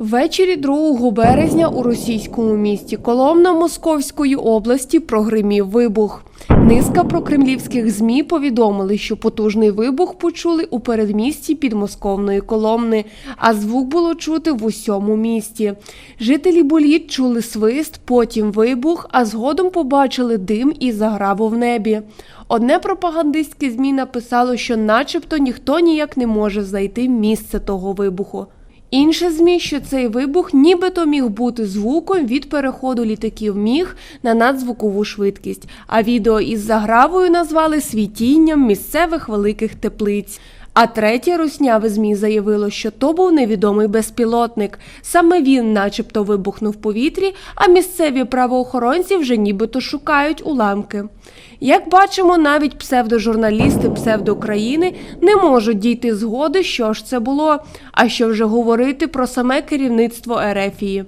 Ввечері 2 березня у російському місті Коломна Московської області прогримів вибух. Низка прокремлівських ЗМІ повідомили, що потужний вибух почули у передмісті підмосковної Коломни, а звук було чути в усьому місті. Жителі боліт чули свист, потім вибух, а згодом побачили дим і заграву в небі. Одне пропагандистське ЗМІ написало, що начебто ніхто ніяк не може знайти місце того вибуху. Інше ЗМІ, що цей вибух нібито міг бути звуком від переходу літаків міг на надзвукову швидкість, а відео із загравою назвали світінням місцевих великих теплиць. А третє русняве ЗМІ заявило, що то був невідомий безпілотник. Саме він, начебто, вибухнув в повітрі, а місцеві правоохоронці вже нібито шукають уламки. Як бачимо, навіть псевдожурналісти псевдокраїни не можуть дійти згоди, що ж це було, а що вже говорити про саме керівництво Ерефії.